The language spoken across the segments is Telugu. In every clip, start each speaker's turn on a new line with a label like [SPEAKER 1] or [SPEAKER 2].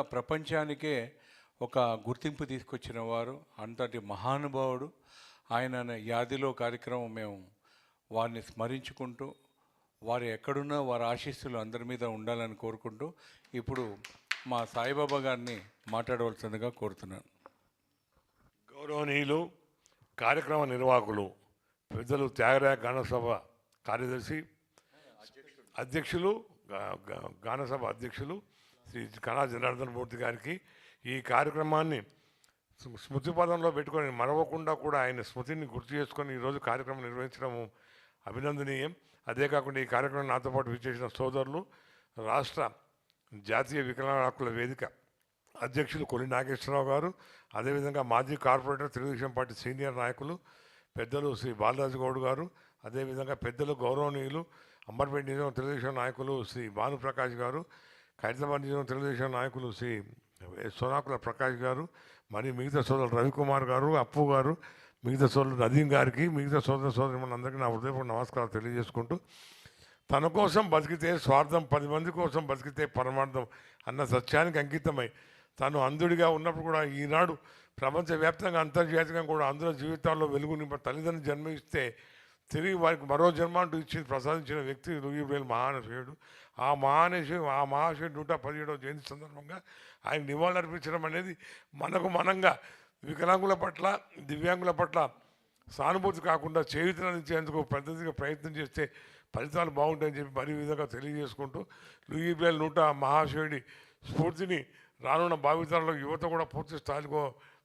[SPEAKER 1] ప్రపంచానికే ఒక గుర్తింపు తీసుకొచ్చిన వారు అంతటి మహానుభావుడు. ఆయన యాదిలో కార్యక్రమం మేము వారిని స్మరించుకుంటూ వారు ఎక్కడున్నా వారి ఆశీస్సులు అందరి మీద ఉండాలని కోరుకుంటూ ఇప్పుడు మా సాయిబాబా గారిని మాట్లాడవలసిందిగా కోరుతున్నాను.
[SPEAKER 2] గౌరవనీయులు కార్యక్రమ నిర్వాహకులు పెద్దలు త్యాగరాయ గానసభ కార్యదర్శి అధ్యక్షులు గానసభ అధ్యక్షులు శ్రీ కళా జనార్దన్ మూర్తి గారికి ఈ కార్యక్రమాన్ని స్మృతి పదంలో పెట్టుకొని మరవకుండా కూడా ఆయన స్మృతిని గుర్తు చేసుకొని ఈరోజు కార్యక్రమం నిర్వహించడం అభినందనీయం. అదే కాకుండా ఈ కార్యక్రమం నాతో పాటు విచ్చేసిన సోదరులు రాష్ట్ర జాతీయ వికలాంగుల హక్కుల వేదిక అధ్యక్షులు కొలి నాగేశ్వరరావు గారు అదేవిధంగా మాజీ కార్పొరేటర్ తెలుగుదేశం పార్టీ సీనియర్ నాయకులు పెద్దలు శ్రీ బాలరాజు గౌడ్ గారు అదేవిధంగా పెద్దలు గౌరవనీయులు అంబర్పేట నియోజకవర్గం తెలుగుదేశం నాయకులు శ్రీ భానుప్రకాష్ గారు ఖైరతాబాద్ నియోజకవర్గం తెలుగుదేశం నాయకులు శ్రీ సోనాకుల ప్రకాష్ గారు మరియు మిగతా సోదరులు రవికుమార్ గారు అప్పు గారు మిగతా సోదరులు నదీం గారికి మిగతా సోదర సోదరి అందరికీ నా హృదయపూర్వక నమస్కారాలు తెలియజేసుకుంటూ తన కోసం బతికితే స్వార్థం పది మంది కోసం బతికితే పరమార్థం అన్న సత్యానికి అంకితమై తను అంధుడిగా ఉన్నప్పుడు కూడా ఈనాడు ప్రపంచవ్యాప్తంగా అంతర్జాతీయంగా కూడా అందుల జీవితాల్లో వెలుగు నింప తల్లిదండ్రులు జన్మిస్తే తిరిగి వారికి మరో జన్మ అంటూ ఇచ్చి ప్రసాదించిన వ్యక్తి లూయిబ్రేల్ మహానశయుడు ఆ మహానశయుడు ఆ మహాశయుడు నూట పదిహేడవ జయంతి సందర్భంగా ఆయన నివాళులర్పించడం అనేది మనకు మనంగా వికలాంగుల పట్ల దివ్యాంగుల పట్ల సానుభూతి కాకుండా చేయుతనిచ్చేందుకు పద్ధతిగా ప్రయత్నం చేస్తే ఫలితాలు బాగుంటాయని చెప్పి మరీ విధంగా తెలియజేసుకుంటూ లూయిబ్రేల్ నూట మహాశయుడి స్ఫూర్తిని రానున్న భావితరాల్లో యువత కూడా పూర్తి స్థాయిలో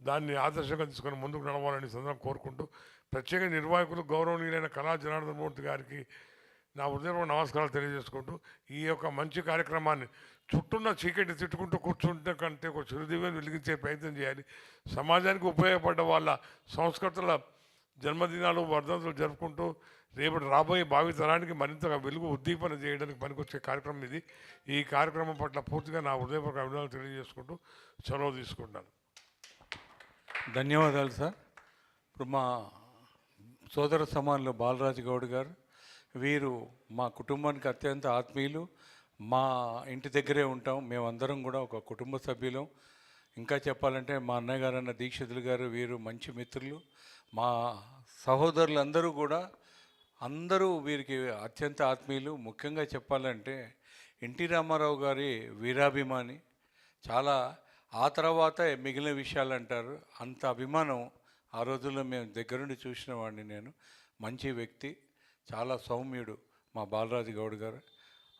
[SPEAKER 2] దాన్ని ఆదర్శంగా తీసుకొని ముందుకు నడవాలని సందర్భం కోరుకుంటూ ప్రత్యేక నిర్వాహకులు గౌరవనీయులైన కళా జనార్దన్ మూర్తి గారికి నా హృదయపూర్వక నమస్కారాలు తెలియజేసుకుంటూ ఈ యొక్క మంచి కార్యక్రమాన్ని చుట్టూన్న చీకటి తిట్టుకుంటూ కూర్చుంటే కంటే ఒక చిరుదివ్యం వెలిగించే ప్రయత్నం చేయాలి. సమాజానికి ఉపయోగపడ్డ వాళ్ళ సంస్కృతుల జన్మదినాలు వర్ధంతులు జరుపుకుంటూ రేపటి రాబోయే భావితరానికి మరింతగా వెలుగు ఉద్దీపన చేయడానికి పనికొచ్చే కార్యక్రమం ఇది. ఈ కార్యక్రమం పట్ల పూర్తిగా నా హృదయపూర్వక అభినందనలు తెలియజేసుకుంటూ సెలవు తీసుకుంటాను
[SPEAKER 1] ధన్యవాదాలు సార్. ఇప్పుడు మా సోదర సమానులు బాలరాజు గౌడ్ గారు వీరు మా కుటుంబానికి అత్యంత ఆత్మీయులు. మా ఇంటి దగ్గరే ఉంటాం మేమందరం కూడా ఒక కుటుంబ సభ్యులం. ఇంకా చెప్పాలంటే మా అన్నయ్య గారు అన్న దీక్షితులు గారు వీరు మంచి మిత్రులు. మా సహోదరులందరూ కూడా అందరూ వీరికి అత్యంత ఆత్మీయులు. ముఖ్యంగా చెప్పాలంటే ఎన్టీ రామారావు గారి వీరాభిమాని. చాలా ఆ తర్వాత మిగిలిన విషయాలు అంటారు అంత అభిమానం ఆ రోజుల్లో మేము దగ్గరుండి చూసిన వాడిని నేను. మంచి వ్యక్తి చాలా సౌమ్యుడు మా బాలరాజు గౌడ్ గారు.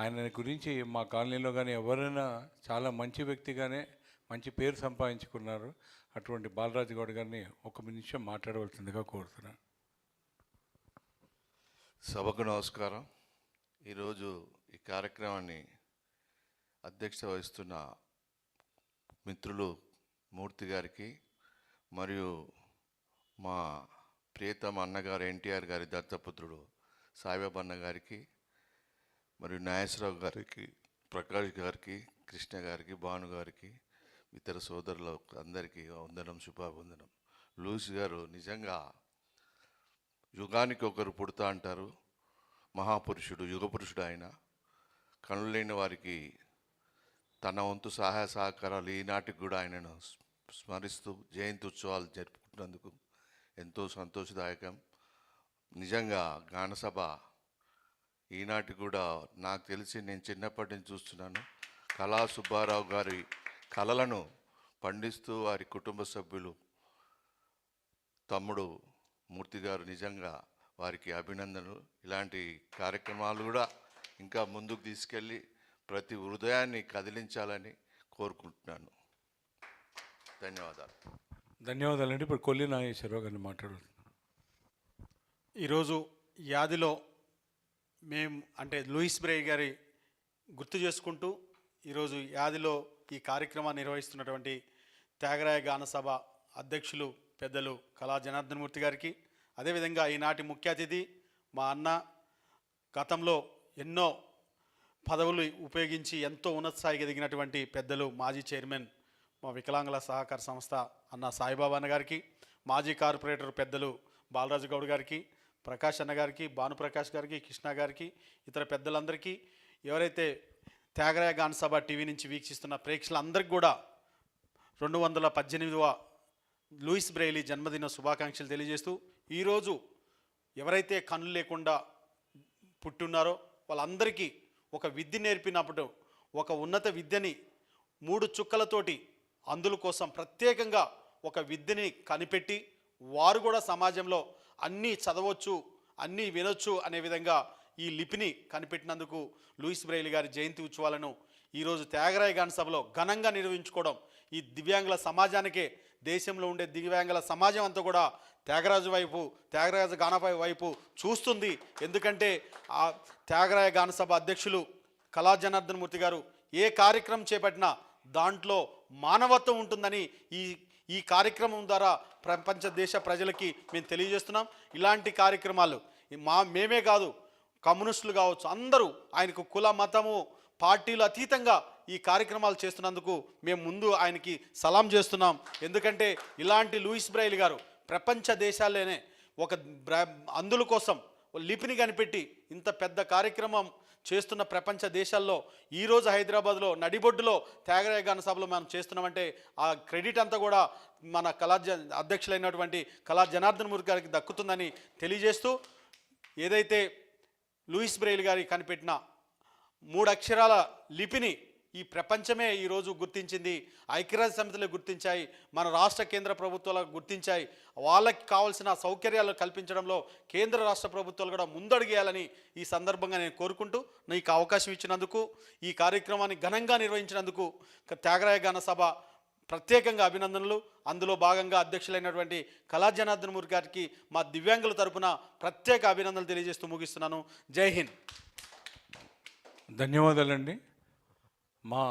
[SPEAKER 1] ఆయన గురించి మా కాలనీలో కానీ ఎవరైనా చాలా మంచి వ్యక్తిగానే మంచి పేరు సంపాదించుకున్నారు. అటువంటి బాలరాజు గౌడ్ గారిని ఒక నిమిషం మాట్లాడవలసిందిగా కోరుతున్నాను
[SPEAKER 3] సభకు నమస్కారం. ఈరోజు ఈ కార్యక్రమాన్ని అధ్యక్షత వహిస్తున్న మిత్రులు మూర్తి గారికి మరియు మా ప్రియతమ అన్నగారు ఎన్టీఆర్ గారి దత్తపుత్రుడు సాయిబాబా అన్న గారికి మరియు నాగేశ్వరరావు గారికి ప్రకాష్ గారికి కృష్ణ గారికి భాను గారికి ఇతర సోదరుల అందరికీ వందనం శుభావందనం లూసి గారు నిజంగా యుగానికి ఒకరు పుడతా అంటారు. మహాపురుషుడు యుగపురుషుడు ఆయన. కనులు లేని వారికి తన వంతు సహాయ సహకారాలు ఈనాటికి కూడా ఆయనను స్మరిస్తూ జయంతి ఉత్సవాలు జరుపుకున్నందుకు ఎంతో సంతోషదాయకం. నిజంగా గానసభ ఈనాటి కూడా నాకు తెలిసి నేను చిన్నప్పటి నుంచి చూస్తున్నాను. కళా సుబ్బారావు గారి కళలను పండిస్తూ వారి కుటుంబ సభ్యులు తమ్ముడు మూర్తి గారు నిజంగా వారికి అభినందనలు. ఇలాంటి కార్యక్రమాలు కూడా ఇంకా ముందుకు తీసుకెళ్ళి ప్రతి హృదయాన్ని కదిలించాలని కోరుకుంటున్నాను. ధన్యవాదాలు.
[SPEAKER 1] ధన్యవాదాలండి. ఇప్పుడు కొల్లి నాగేశ్వరరావు గారిని మాట్లాడుతున్నాను.
[SPEAKER 4] ఈరోజు యాదిలో మేము అంటే లూయిస్ బ్రే గారి గుర్తు చేసుకుంటూ ఈరోజు యాదిలో ఈ కార్యక్రమాన్ని నిర్వహిస్తున్నటువంటి త్యాగరాయ గానసభ అధ్యక్షులు పెద్దలు కళా జనార్దనమూర్తి గారికి అదేవిధంగా ఈనాటి ముఖ్య అతిథి మా అన్న గతంలో ఎన్నో పదవులు ఉపయోగించి ఎంతో ఉన్నత స్థాయికి ఎదిగినటువంటి పెద్దలు మాజీ చైర్మన్ మా వికలాంగుల సహకార సంస్థ అన్న సాయిబాబా అన్న గారికి మాజీ కార్పొరేటర్ పెద్దలు బాలరాజు గౌడ్ గారికి ప్రకాష్ అన్న గారికి భానుప్రకాష్ గారికి కృష్ణ గారికి ఇతర పెద్దలందరికీ ఎవరైతే త్యాగరాయ గాన సభ టీవీ నుంచి వీక్షిస్తున్న ప్రేక్షకులందరికీ కూడా రెండు వందల పద్దెనిమిదవ లూయిస్ బ్రెయిలీ జన్మదిన శుభాకాంక్షలు తెలియజేస్తూ ఈరోజు ఎవరైతే కన్ను లేకుండా పుట్టున్నారో వాళ్ళందరికీ ఒక విద్య నేర్పినప్పుడు ఒక ఉన్నత విద్యని మూడు చుక్కలతోటి అందుల కోసం ప్రత్యేకంగా ఒక విద్యని కనిపెట్టి వారు కూడా సమాజంలో అన్నీ చదవచ్చు అన్నీ వినొచ్చు అనే విధంగా ఈ లిపిని కనిపెట్టినందుకు లూయిస్ బ్రెయిలీ గారి జయంతి ఉత్సవాలను ఈరోజు త్యాగరాయ గానసభలో ఘనంగా నిర్వహించుకోవడం ఈ దివ్యాంగుల సమాజానికే దేశంలో ఉండే దివ్యాంగుల సమాజం అంతా కూడా త్యాగరాజు వైపు త్యాగరాజు గానపై వైపు చూస్తుంది. ఎందుకంటే ఆ త్యాగరాయ గానసభ అధ్యక్షులు కళా జనార్దన్ మూర్తి గారు ఏ కార్యక్రమం చేపట్టినా దాంట్లో మానవత్వం ఉంటుందని ఈ ఈ కార్యక్రమం ద్వారా ప్రపంచ దేశ ప్రజలకి మేము తెలియజేస్తున్నాం. ఇలాంటి కార్యక్రమాలు మా మేమే కాదు కమ్యూనిస్టులు కావచ్చు అందరూ ఆయనకు కుల మతము పార్టీలు అతీతంగా ఈ కార్యక్రమాలు చేస్తున్నందుకు మేము ముందు ఆయనకి సలాం చేస్తున్నాం. ఎందుకంటే ఇలాంటి లూయిస్ బ్రైల్ గారు ప్రపంచ దేశాల్లోనే ఒక అందుల కోసం లిపిని కనిపెట్టి ఇంత పెద్ద కార్యక్రమం చేస్తున్న ప్రపంచ దేశాల్లో ఈరోజు హైదరాబాద్లో నడిబొడ్డులో త్యాగరాయ గాన సభలో మనం చేస్తున్నామంటే ఆ క్రెడిట్ అంతా కూడా మన కళా జ అధ్యక్షులైనటువంటి కళా జనార్దన్ మూర్తి గారికి దక్కుతుందని తెలియజేస్తూ ఏదైతే లూయిస్ బ్రెయిల్ గారి కనిపెట్టిన మూడు అక్షరాల లిపిని ఈ ప్రపంచమే ఈరోజు గుర్తించింది ఐక్యరాజ్య సమితిలో గుర్తించాయి మన రాష్ట్ర కేంద్ర ప్రభుత్వాలకు గుర్తించాయి. వాళ్ళకి కావాల్సిన సౌకర్యాలు కల్పించడంలో కేంద్ర రాష్ట్ర ప్రభుత్వాలు కూడా ముందడిగేయాలని ఈ సందర్భంగా నేను కోరుకుంటూ నీకు అవకాశం ఇచ్చినందుకు ఈ కార్యక్రమాన్ని ఘనంగా నిర్వహించినందుకు త్యాగరాయ గాన సభ ప్రత్యేకంగా అభినందనలు. అందులో భాగంగా అధ్యక్షులైనటువంటి కళా జనార్దన్ గారికి మా దివ్యాంగుల తరపున ప్రత్యేక అభినందనలు తెలియజేస్తూ ముగిస్తున్నాను. జై హింద్.
[SPEAKER 1] ధన్యవాదాలండి. మా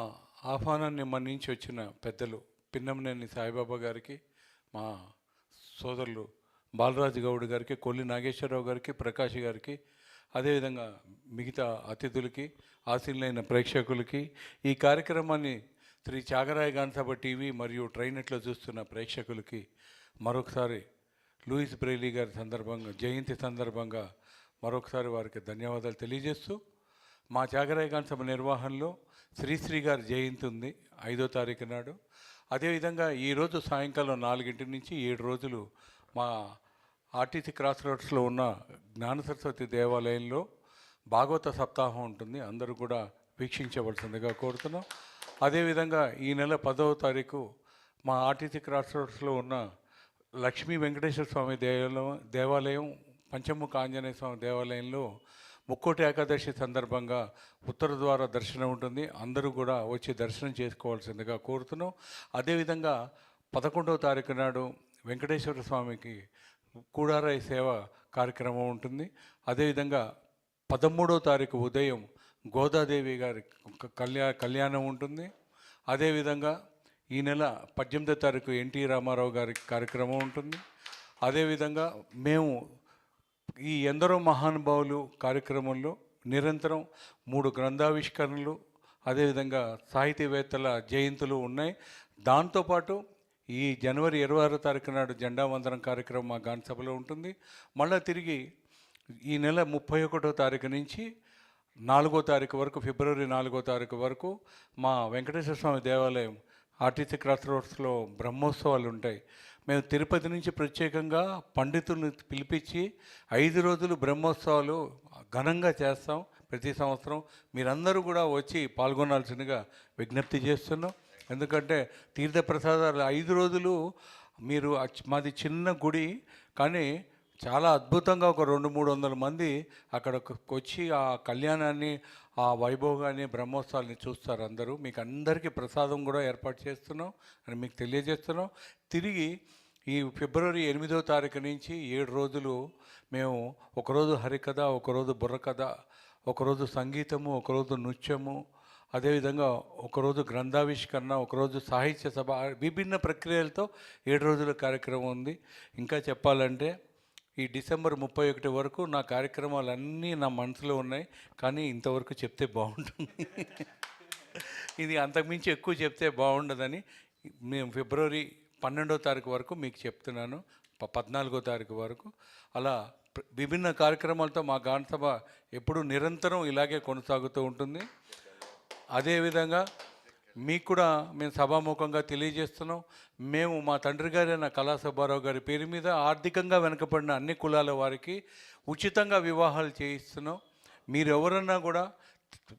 [SPEAKER 1] ఆహ్వానాన్ని మన్నించి వచ్చిన పెద్దలు పిన్నమనేని సాయిబాబా గారికి మా సోదరులు బాలరాజు గౌడ్ గారికి కొల్లి నాగేశ్వరరావు గారికి ప్రకాష్ గారికి అదేవిధంగా మిగతా అతిథులకి ఆశీనులైన ప్రేక్షకులకి ఈ కార్యక్రమాన్ని శ్రీ చాగరాయ గాన్సభ టీవీ మరియు ట్రైనెట్లో చూస్తున్న ప్రేక్షకులకి మరొకసారి లూయిస్ బ్రెయిలీ గారి సందర్భంగా జయంతి సందర్భంగా మరొకసారి వారికి ధన్యవాదాలు తెలియజేస్తూ మా చాగరాయ గాన్సభ నిర్వహణలో శ్రీశ్రీ గారి జయంతి ఉంది ఐదో తారీఖు నాడు. అదేవిధంగా ఈరోజు సాయంకాలం నాలుగింటి నుంచి ఏడు రోజులు మా ఆర్టీసీ క్రాస్ రోడ్స్లో ఉన్న జ్ఞాన సరస్వతి దేవాలయంలో భాగవత సప్తాహం ఉంటుంది. అందరూ కూడా వీక్షించవలసిందిగా కోరుతున్నాం. అదేవిధంగా ఈ నెల పదవ తారీఖు మా ఆర్టీసీ క్రాస్ రోడ్స్లో ఉన్న లక్ష్మీ వెంకటేశ్వర స్వామి దేవాలయం దేవాలయం పంచముఖ ఆంజనేయ స్వామి దేవాలయంలో ముక్కోటి ఏకాదశి సందర్భంగా ఉత్తర ద్వార దర్శనం ఉంటుంది. అందరూ కూడా వచ్చి దర్శనం చేసుకోవాల్సిందిగా కోరుతున్నాం. అదేవిధంగా పదకొండవ తారీఖు నాడు వెంకటేశ్వర స్వామికి కూడారాయి సేవ కార్యక్రమం ఉంటుంది. అదేవిధంగా పదమూడవ తారీఖు ఉదయం గోదాదేవి గారి క- కళ్యా కళ్యాణం ఉంటుంది. అదేవిధంగా ఈ నెల పద్దెనిమిదో తారీఖు ఎన్టీ రామారావు గారి కార్యక్రమం ఉంటుంది. అదేవిధంగా మేము ఈ ఎందరో మహానుభావులు కార్యక్రమంలో నిరంతరం మూడు గ్రంథావిష్కరణలు అదేవిధంగా సాహితీవేత్తల జయంతులు ఉన్నాయి. దాంతోపాటు ఈ జనవరి ఇరవై ఆరో తారీఖు నాడు జెండా వందనం కార్యక్రమం మా గాన సభలో ఉంటుంది. మళ్ళీ తిరిగి ఈ నెల ముప్పై ఒకటో తారీఖు నుంచి నాలుగో తారీఖు వరకు ఫిబ్రవరి నాలుగో తారీఖు వరకు మా వెంకటేశ్వర స్వామి దేవాలయం ఆర్టీసీ క్రాస్ రోడ్స్లో బ్రహ్మోత్సవాలు ఉంటాయి. మేము తిరుపతి నుంచి ప్రత్యేకంగా పండితుల్ని పిలిపించి ఐదు రోజులు బ్రహ్మోత్సవాలు ఘనంగా చేస్తాం ప్రతి సంవత్సరం. మీరందరూ కూడా వచ్చి పాల్గొనాల్సిందిగా విజ్ఞప్తి చేస్తున్నాం. ఎందుకంటే తీర్థప్రసాదాలు ఐదు రోజులు మీరు మాది చిన్న గుడి కానీ చాలా అద్భుతంగా ఒక రెండు మూడు వందల మంది అక్కడ వచ్చి ఆ కళ్యాణాన్ని ఆ వైభోగాన్ని బ్రహ్మోత్సవాల్ని చూస్తారు అందరూ. మీకు అందరికీ ప్రసాదం కూడా ఏర్పాటు చేస్తున్నాం అని మీకు తెలియజేస్తున్నాం. తిరిగి ఈ ఫిబ్రవరి ఎనిమిదో తారీఖు నుంచి ఏడు రోజులు మేము ఒకరోజు హరికథ ఒకరోజు బుర్రకథ ఒకరోజు సంగీతము ఒకరోజు నృత్యము అదేవిధంగా ఒకరోజు గ్రంథావిష్కరణ ఒకరోజు సాహిత్య సభ విభిన్న ప్రక్రియలతో ఏడు రోజుల కార్యక్రమం ఉంది. ఇంకా చెప్పాలంటే ఈ డిసెంబర్ ముప్పై ఒకటి వరకు నా కార్యక్రమాలన్నీ నా మనసులో ఉన్నాయి కానీ ఇంతవరకు చెప్తే బాగుంటుంది. ఇది అంతకుమించి ఎక్కువ చెప్తే బాగుండదని మేము ఫిబ్రవరి పన్నెండో తారీఖు వరకు మీకు చెప్తున్నాను పద్నాలుగో తారీఖు వరకు. అలా విభిన్న కార్యక్రమాలతో మా గానసభ ఎప్పుడూ నిరంతరం ఇలాగే కొనసాగుతూ ఉంటుంది. అదేవిధంగా మీకు కూడా మేము సభాముఖంగా తెలియజేస్తున్నాం. మేము మా తండ్రి గారైన కళా సుబ్బారావు గారి పేరు మీద ఆర్థికంగా వెనుకబడిన అన్ని కులాల వారికి ఉచితంగా వివాహాలు చేయిస్తున్నాం. మీరు ఎవరన్నా కూడా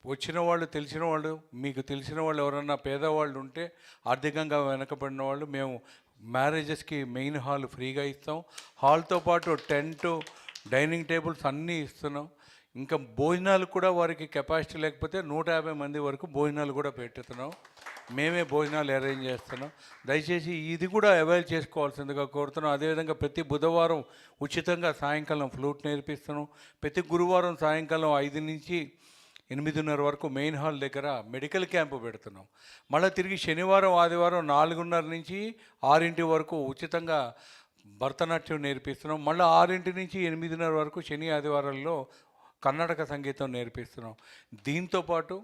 [SPEAKER 1] వచ్చిన వాళ్ళు తెలిసిన వాళ్ళు మీకు తెలిసిన వాళ్ళు ఎవరన్నా పేదవాళ్ళు ఉంటే ఆర్థికంగా వెనకబడిన వాళ్ళు మేము మ్యారేజెస్కి మెయిన్ హాల్ ఫ్రీగా ఇస్తాం. హాల్తో పాటు టెంట్ డైనింగ్ టేబుల్స్ అన్నీ ఇస్తున్నాం. ఇంకా భోజనాలు కూడా వారికి కెపాసిటీ లేకపోతే నూట యాభై మంది వరకు భోజనాలు కూడా పెట్టుతున్నాం మేమే భోజనాలు అరేంజ్ చేస్తున్నాం. దయచేసి ఇది కూడా అవైల్ చేసుకోవాల్సిందిగా కోరుతున్నాం. అదేవిధంగా ప్రతి బుధవారం ఉచితంగా సాయంకాలం ఫ్లూట్ నేర్పిస్తున్నాం. ప్రతి గురువారం సాయంకాలం ఐదు నుంచి ఎనిమిదిన్నర వరకు మెయిన్ హాల్ దగ్గర మెడికల్ క్యాంపు పెడుతున్నాం. మళ్ళీ తిరిగి శనివారం ఆదివారం నాలుగున్నర నుంచి ఆరింటి వరకు ఉచితంగా భరతనాట్యం నేర్పిస్తున్నాం. మళ్ళీ ఆరింటి నుంచి ఎనిమిదిన్నర వరకు శని ఆదివారాల్లో కర్ణాటక సంగీతం నేర్పిస్తున్నాం. దీంతోపాటు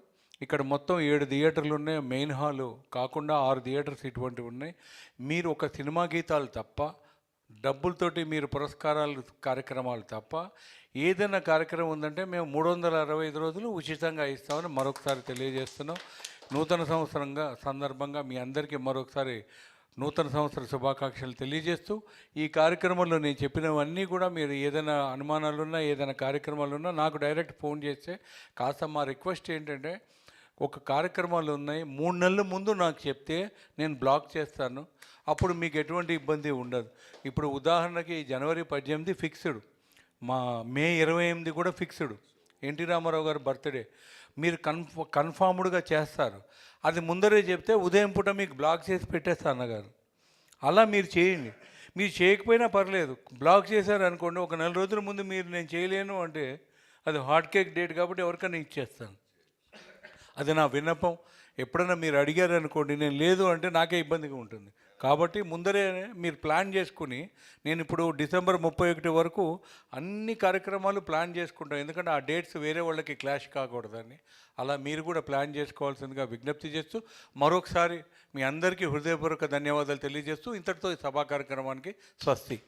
[SPEAKER 1] ఇక్కడ మొత్తం ఏడు థియేటర్లు ఉన్నాయి. మెయిన్ హాలు కాకుండా ఆరు థియేటర్స్ ఇటువంటివి ఉన్నాయి. మీరు ఒక సినిమా గీతాలు తప్ప డబ్బులతోటి మీరు పురస్కారాలు కార్యక్రమాలు తప్ప ఏదైనా కార్యక్రమం ఉందంటే మేము మూడు వందల అరవై ఐదు రోజులు ఉచితంగా ఇస్తామని మరొకసారి తెలియజేస్తున్నాం. నూతన సంవత్సరంగా సందర్భంగా మీ అందరికీ మరొకసారి నూతన సంవత్సర శుభాకాంక్షలు తెలియజేస్తూ ఈ కార్యక్రమంలో నేను చెప్పినవన్నీ కూడా మీరు ఏదైనా అనుమానాలున్నా ఏదైనా కార్యక్రమాలు ఉన్నా నాకు డైరెక్ట్ ఫోన్ చేస్తే కాస్త మా రిక్వెస్ట్ ఏంటంటే ఒక కార్యక్రమాలు ఉన్నాయి మూడు నెలల ముందు నాకు చెప్తే నేను బ్లాక్ చేస్తాను. అప్పుడు మీకు ఎటువంటి ఇబ్బంది ఉండదు. ఇప్పుడు ఉదాహరణకి జనవరి పద్దెనిమిది ఫిక్స్డ్. మా మే ఇరవై ఎనిమిది కూడా ఫిక్స్డ్. ఎన్టీ రామారావు గారి బర్త్డే. మీరు కన్ఫ కన్ఫామ్డ్గా చేస్తారు. అది ముందరే చెప్తే ఉదయం పూట మీకు బ్లాక్ చేసి పెట్టేస్తా అన్నగారు. అలా మీరు చేయండి. మీరు చేయకపోయినా పర్లేదు. బ్లాక్ చేశారు అనుకోండి ఒక నెల రోజుల ముందు మీరు నేను చేయలేను అంటే అది హాట్ కేక్ డేట్ కాబట్టి ఎవరికైనా ఇచ్చేస్తాను. అది నా విన్నపం. ఎప్పుడైనా మీరు అడిగారు అనుకోండి నేను లేదు అంటే నాకే ఇబ్బందిగా ఉంటుంది. కాబట్టి ముందరే మీరు ప్లాన్ చేసుకుని నేను ఇప్పుడు డిసెంబర్ ముప్పై ఒకటి వరకు అన్ని కార్యక్రమాలు ప్లాన్ చేసుకుంటాను ఎందుకంటే ఆ డేట్స్ వేరే వాళ్ళకి క్లాష్ కాకూడదని అలా మీరు కూడా ప్లాన్ చేసుకోవాల్సిందిగా విజ్ఞప్తి చేస్తూ మరొకసారి మీ అందరికీ హృదయపూర్వక ధన్యవాదాలు తెలియజేస్తూ ఇంతటితో ఈ సభా కార్యక్రమానికి స్వస్తి.